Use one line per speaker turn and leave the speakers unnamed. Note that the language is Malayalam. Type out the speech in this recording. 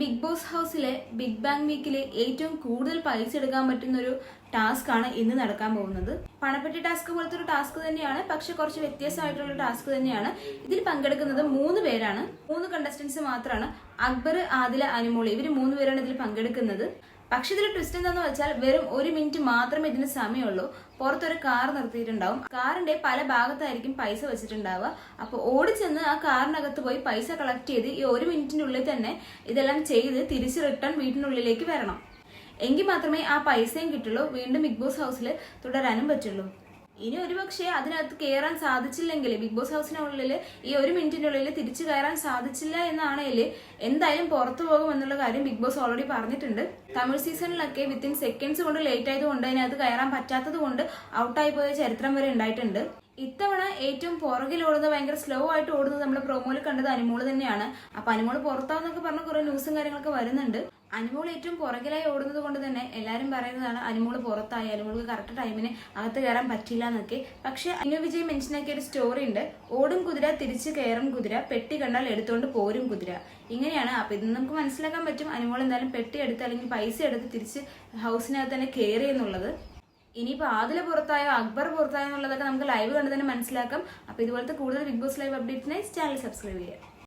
ബിഗ് ബോസ് ഹൗസിലെ ബിഗ് ബാങ് വീക്കിലെ ഏറ്റവും കൂടുതൽ പൈസ എടുക്കാൻ പറ്റുന്ന ഒരു ടാസ്ക് ആണ് ഇന്ന് നടക്കാൻ പോകുന്നത്. പണപ്പെട്ടി ടാസ്ക് പോലത്തെ ഒരു ടാസ്ക് തന്നെയാണ് പക്ഷെ കുറച്ച് വ്യത്യസ്തമായിട്ടുള്ള ടാസ്ക് തന്നെയാണ്. ഇതിൽ പങ്കെടുക്കുന്നത് മൂന്ന് പേരാണ്. മൂന്ന് കണ്ടസ്റ്റൻസ് മാത്രമാണ് അക്ബർ ആദില അനുമോളി ഇവർ മൂന്ന് പേരാണ് ഇതിൽ പങ്കെടുക്കുന്നത്. പക്ഷെ ഇതിൽ ട്വിസ്റ്റ് എന്താന്ന് വെച്ചാൽ വെറും ഒരു മിനിറ്റ് മാത്രമേ ഇതിന് സമയമുള്ളൂ. പുറത്തൊരു കാർ നിർത്തിയിട്ടുണ്ടാവും. കാറിന്റെ പല ഭാഗത്തായിരിക്കും പൈസ വെച്ചിട്ടുണ്ടാവുക. അപ്പോൾ ഓടിച്ചെന്ന് ആ കാറിനകത്ത് പോയി പൈസ കളക്ട് ചെയ്ത് ഈ ഒരു മിനിറ്റിന്റെ ഉള്ളിൽ തന്നെ ഇതെല്ലാം ചെയ്ത് തിരിച്ച് റിട്ടേൺ വീട്ടിനുള്ളിലേക്ക് വരണം. എങ്കിൽ മാത്രമേ ആ പൈസയും കിട്ടുള്ളൂ. വീണ്ടും ബിഗ് ബോസ് ഹൗസിൽ തുടരാനും പറ്റുള്ളൂ. ഇനി ഒരുപക്ഷെ അതിനകത്ത് കയറാൻ സാധിച്ചില്ലെങ്കിൽ ബിഗ് ബോസ് ഹൗസിനുള്ളിൽ ഈ ഒരു മിനിറ്റിന്റെ ഉള്ളിൽ തിരിച്ചു കയറാൻ സാധിച്ചില്ല എന്നാണെങ്കിൽ എന്തായാലും പുറത്തു പോകും എന്നുള്ള കാര്യം ബിഗ് ബോസ് ഓൾറെഡി പറഞ്ഞിട്ടുണ്ട്. തമിഴ് സീസണിലൊക്കെ വിത്തിൻ സെക്കൻഡ്സ് കൊണ്ട് ലേറ്റ് ആയതുകൊണ്ട് അതിനകത്ത് കയറാൻ പറ്റാത്തത് കൊണ്ട് ഔട്ടായി പോയ ചരിത്രം വരെ ഉണ്ടായിട്ടുണ്ട്. ഇത്തവണ ഏറ്റവും പുറകിൽ ഓടുന്നത് ഭയങ്കര സ്ലോ ആയിട്ട് ഓടുന്നത് നമ്മുടെ പ്രൊമോയിൽ കണ്ടത് അനുമോൾ തന്നെയാണ്. അപ്പൊ അനുമോൾ പുറത്താന്നൊക്കെ പറഞ്ഞ കുറെ ന്യൂസും കാര്യങ്ങളൊക്കെ വരുന്നുണ്ട്. അനുമോൾ ഏറ്റവും പുറകിലായി ഓടുന്നത് കൊണ്ട് തന്നെ എല്ലാവരും പറയുന്നതാണ് അനുമോൾ പുറത്തായി അനുമോൾക്ക് കറക്റ്റ് ടൈമിന് അകത്ത് കയറാൻ പറ്റില്ല എന്നൊക്കെ. പക്ഷെ അനു വിജയ് മെൻഷൻ ആക്കിയ ഒരു സ്റ്റോറി ഉണ്ട്. ഓടും കുതിര തിരിച്ചു കയറും കുതിര പെട്ടി കണ്ടാൽ എടുത്തുകൊണ്ട് പോരും കുതിര. ഇങ്ങനെയാണ്. അപ്പൊ ഇത് നമുക്ക് മനസ്സിലാക്കാൻ പറ്റും അനുമോൾ എന്തായാലും പെട്ടി എടുത്ത് അല്ലെങ്കിൽ പൈസ എടുത്ത് തിരിച്ച് ഹൗസിനകത്ത് തന്നെ കയറി എന്നുള്ളത്. ഇനിയിപ്പോൾ ആദില പുറത്തായോ അക്ബർ പുറത്തായോ എന്നുള്ളതൊക്കെ നമുക്ക് ലൈവ് കണ്ട് തന്നെ മനസ്സിലാക്കാം. അപ്പോൾ ഇതുപോലത്തെ കൂടുതൽ ബിഗ് ബോസ് ലൈവ് അപ്ഡേറ്റ്സിനായി ചാനൽ സബ്സ്ക്രൈബ് ചെയ്യുക